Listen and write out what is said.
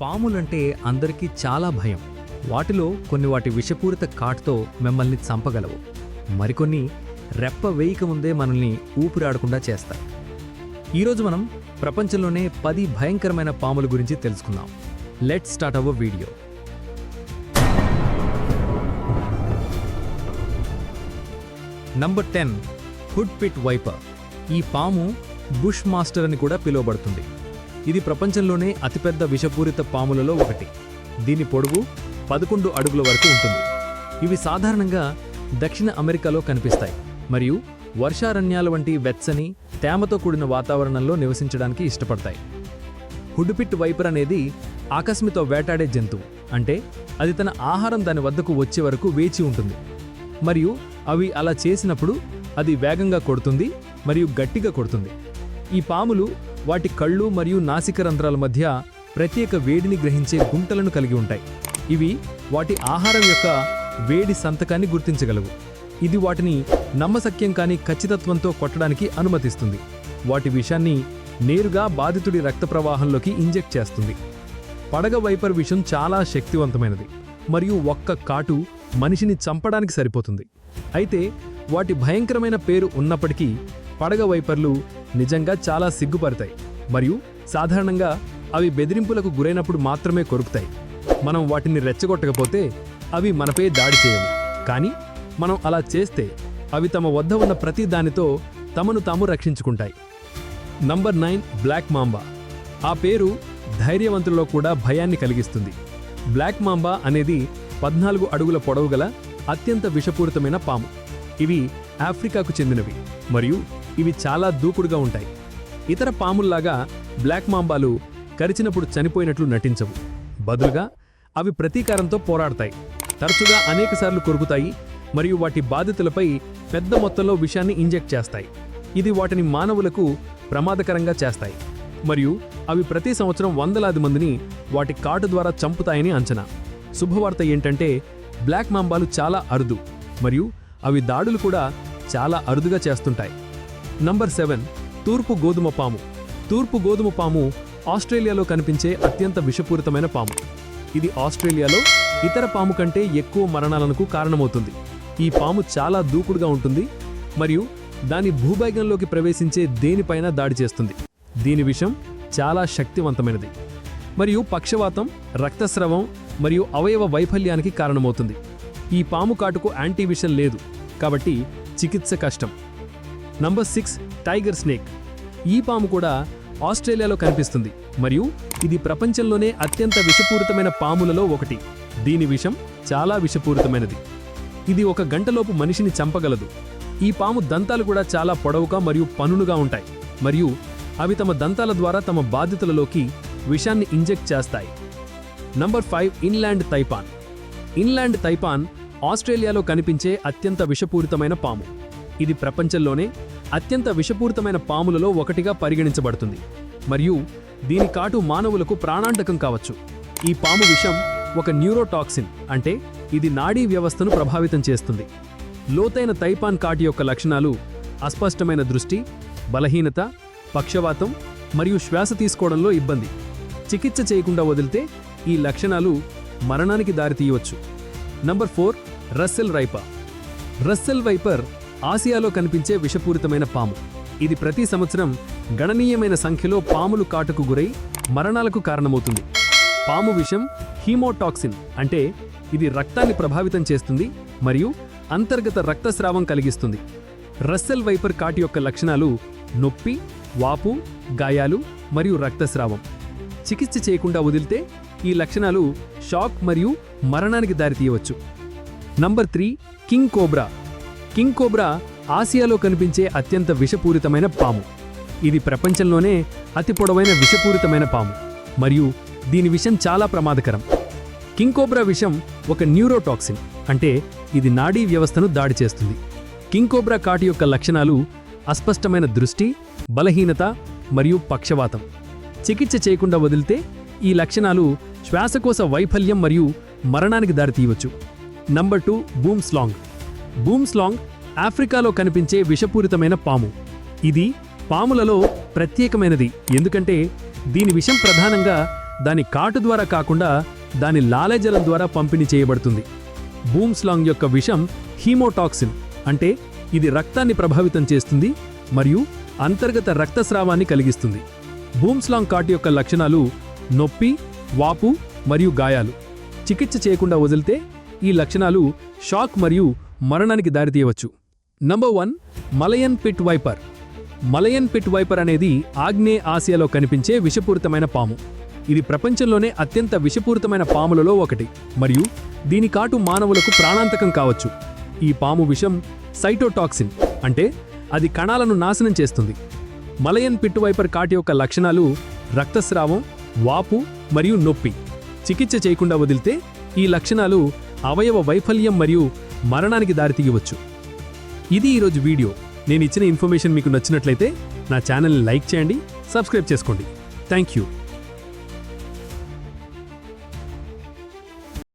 పాములంటే అందరికీ చాలా భయం. వాటిలో కొన్ని వాటి విషపూరిత కాటుతో మిమ్మల్ని చంపగలవు. మరికొన్ని రెప్ప వేయక ముందే మనల్ని ఊపిరాడకుండా చేస్తాయి. ఈరోజు మనం ప్రపంచంలోనే పది భయంకరమైన పాముల గురించి తెలుసుకుందాం. లెట్ స్టార్ట్ అవ్వ video number ten hood pit viper ఈ పాము బుష్ మాస్టర్ అని కూడా పిలువబడుతుంది. ఇది ప్రపంచంలోనే అతిపెద్ద విషపూరిత పాములలో ఒకటి. దీని పొడవు పదకొండు అడుగుల వరకు ఉంటుంది. ఇవి సాధారణంగా దక్షిణ అమెరికాలో కనిపిస్తాయి. మరియు వర్షారణ్యాల వంటి వెచ్చని తేమతో కూడిన వాతావరణంలో నివసించడానికి ఇష్టపడతాయి. హుడ్పిట్ వైపర్ అనేది ఆకస్మిత వేటాడే జంతువు అంటే అది తన ఆహారం దాని వద్దకు వచ్చే వరకు వేచి ఉంటుంది. మరియు అవి అలా చేసినప్పుడు అది వేగంగా కొడుతుంది మరియు గట్టిగా కొడుతుంది. ఈ పాములు వాటి కళ్ళు మరియు నాసిక రంధ్రాల మధ్య ప్రత్యేక వేడిని గ్రహించే గుంటలను కలిగి ఉంటాయి. ఇవి వాటి ఆహారం యొక్క వేడి సంతకాన్ని గుర్తించగలవు. ఇది వాటిని నమ్మశక్యం కాని ఖచ్చితత్వంతో కొట్టడానికి అనుమతిస్తుంది. వాటి విషాన్ని నేరుగా బాధితుడి రక్త ప్రవాహంలోకి ఇంజెక్ట్ చేస్తుంది. పడగ వైపర్ విషం చాలా శక్తివంతమైనది మరియు ఒక్క కాటు మనిషిని చంపడానికి సరిపోతుంది. అయితే వాటి భయంకరమైన పేరు ఉన్నప్పటికీ పడగ వైపర్లు నిజంగా చాలా సిగ్గుపడతాయి. మరియు సాధారణంగా అవి బెదిరింపులకు గురైనప్పుడు మాత్రమే కొరుకుతాయి. మనం వాటిని రెచ్చగొట్టకపోతే అవి మనపై దాడి చేయవు. కానీ మనం అలా చేస్తే అవి తమ వద్ద ఉన్న ప్రతి దానితో తమను తాము రక్షించుకుంటాయి. Number nine black mamba. ఆ పేరు ధైర్యవంతుల్లో కూడా భయాన్ని కలిగిస్తుంది. బ్లాక్ మాంబా అనేది పద్నాలుగు అడుగుల పొడవు గల అత్యంత విషపూరితమైన పాము. ఇవి ఆఫ్రికాకు చెందినవి. మరియు ఇవి చాలా దూకుడుగా ఉంటాయి. ఇతర పాముల్లాగా బ్లాక్ మాంబాలు కరిచినప్పుడు చనిపోయినట్లు నటించవు. బదులుగా అవి ప్రతీకారంతో పోరాడతాయి. తరచుగా అనేకసార్లు కొరుకుతాయి మరియు వాటి బాధితులపై పెద్ద మొత్తంలో విషాన్ని ఇంజెక్ట్ చేస్తాయి. ఇది వాటిని మానవులకు ప్రమాదకరంగా చేస్తాయి. మరియు అవి ప్రతి సంవత్సరం వందలాది మందిని వాటి కాటు ద్వారా చంపుతాయని అంచనా. శుభవార్త ఏంటంటే బ్లాక్ మాంబాలు చాలా అరుదు మరియు అవి దాడులు కూడా చాలా అరుదుగా చేస్తుంటాయి. నంబర్ సెవెన్ తూర్పు గోధుమ పాము. తూర్పు గోధుమ పాము ఆస్ట్రేలియాలో కనిపించే అత్యంత విషపూరితమైన పాము. ఇది ఆస్ట్రేలియాలో ఇతర పాము కంటే ఎక్కువ మరణాలకు కారణమవుతుంది. ఈ పాము చాలా దూకుడుగా ఉంటుంది మరియు దాని భూభాగంలోకి ప్రవేశించే దేనిపైన దాడి చేస్తుంది. దీని విషం చాలా శక్తివంతమైనది. మరియు పక్షవాతం రక్తస్రవం మరియు అవయవ వైఫల్యానికి కారణమవుతుంది. ఈ పాము కాటుకు యాంటీవిషన్ లేదు కాబట్టి చికిత్స కష్టం. Number six tiger snake. ఈ పాము కూడా ఆస్ట్రేలియాలో కనిపిస్తుంది. మరియు ఇది ప్రపంచంలోనే అత్యంత విషపూరితమైన పాములలో ఒకటి. దీని విషం చాలా విషపూరితమైనది. ఇది ఒక గంటలోపు మనిషిని చంపగలదు. ఈ పాము దంతాలు కూడా చాలా పొడవుగా మరియు పనులుగా ఉంటాయి. మరియు అవి తమ దంతాల ద్వారా తమ బాధితులలోకి విషాన్ని ఇంజెక్ట్ చేస్తాయి. Number five inland taipan. Inland taipan ఆస్ట్రేలియాలో కనిపించే అత్యంత విషపూరితమైన పాము. ఇది ప్రపంచంలోనే అత్యంత విషపూరితమైన పాములలో ఒకటిగా పరిగణించబడుతుంది. మరియు దీని కాటు మానవులకు ప్రాణాంతకం కావచ్చు. ఈ పాము విషం ఒక న్యూరోటాక్సిన్ అంటే ఇది నాడీ వ్యవస్థను ప్రభావితం చేస్తుంది. లోతైన తైపాన్ కాటు యొక్క లక్షణాలు అస్పష్టమైన దృష్టి బలహీనత పక్షవాతం మరియు శ్వాస తీసుకోవడంలో ఇబ్బంది. చికిత్స చేయకుండా వదిలితే ఈ లక్షణాలు మరణానికి దారితీయవచ్చు. నంబర్ ఫోర్ రస్సెల్ రైపా రస్సెల్ వైపర్ ఆసియాలో కనిపించే విషపూరితమైన పాము. ఇది ప్రతి సంవత్సరం గణనీయమైన సంఖ్యలో పాములు కాటుకు గురై మరణాలకు కారణమవుతుంది. పాము విషం హీమోటాక్సిన్ అంటే ఇది రక్తాన్ని ప్రభావితం చేస్తుంది మరియు అంతర్గత రక్తస్రావం కలిగిస్తుంది. రస్సెల్ వైపర్ కాటు యొక్క లక్షణాలు నొప్పి వాపు గాయాలు మరియు రక్తస్రావం. చికిత్స చేయకుండా వదిలితే ఈ లక్షణాలు షాక్ మరియు మరణానికి దారితీయవచ్చు. Number three king cobra. King cobra ఆసియాలో కనిపించే అత్యంత విషపూరితమైన పాము. ఇది ప్రపంచంలోనే అతి పొడవైన విషపూరితమైన పాము. మరియు దీని విషం చాలా ప్రమాదకరం. కింగ్ కోబ్రా విషం ఒక న్యూరోటాక్సిన్ అంటే ఇది నాడీ వ్యవస్థను దాడి చేస్తుంది. కింగ్ కోబ్రా కాటు యొక్క లక్షణాలు అస్పష్టమైన దృష్టి బలహీనత మరియు పక్షవాతం. చికిత్స చేయకుండా వదిలితే ఈ లక్షణాలు శ్వాసకోశ వైఫల్యం మరియు మరణానికి దారితీయవచ్చు. Number two బూమ్స్లాంగ్. బూమ్స్లాంగ్ ఆఫ్రికాలో కనిపించే విషపూరితమైన పాము. ఇది పాములలో ప్రత్యేకమైనది. ఎందుకంటే దీని విషం ప్రధానంగా దాని కాటు ద్వారా కాకుండా దాని లాలజలం ద్వారా పంపిణీ చేయబడుతుంది. బూమ్స్లాంగ్ యొక్క విషం హీమోటాక్సిన్ అంటే ఇది రక్తాన్ని ప్రభావితం చేస్తుంది మరియు అంతర్గత రక్తస్రావాన్ని కలిగిస్తుంది. బూమ్స్లాంగ్ కాటు యొక్క లక్షణాలు నొప్పి వాపు మరియు గాయాలు. చికిత్స చేయకుండా వదిలితే ఈ లక్షణాలు షాక్ మరియు మరణానికి దారితీయవచ్చు. Number one Malayan pit viper. Malayan pit viper అనేది ఆగ్నేయ ఆసియాలో కనిపించే విషపూరితమైన పాము. ఇది ప్రపంచంలోనే అత్యంత విషపూరితమైన పాములలో ఒకటి. మరియు దీని కాటు మానవులకు ప్రాణాంతకం కావచ్చు. ఈ పాము విషం సైటోటాక్సిన్ అంటే అది కణాలను నాశనం చేస్తుంది. మలయన్ పిట్ వైపర్ కాటి యొక్క లక్షణాలు రక్తస్రావం వాపు మరియు నొప్పి. చికిత్స చేయకుండా వదిలితే ఈ లక్షణాలు అవయవ వైఫల్యం మరియు మరణానికి దారితీయవచ్చు ఇది ఈరోజు వీడియో. నేను ఇచ్చిన ఇన్ఫర్మేషన్ మీకు నచ్చినట్లయితే నా ఛానల్ని లైక్ చేయండి సబ్స్క్రైబ్ చేసుకోండి. Thank you.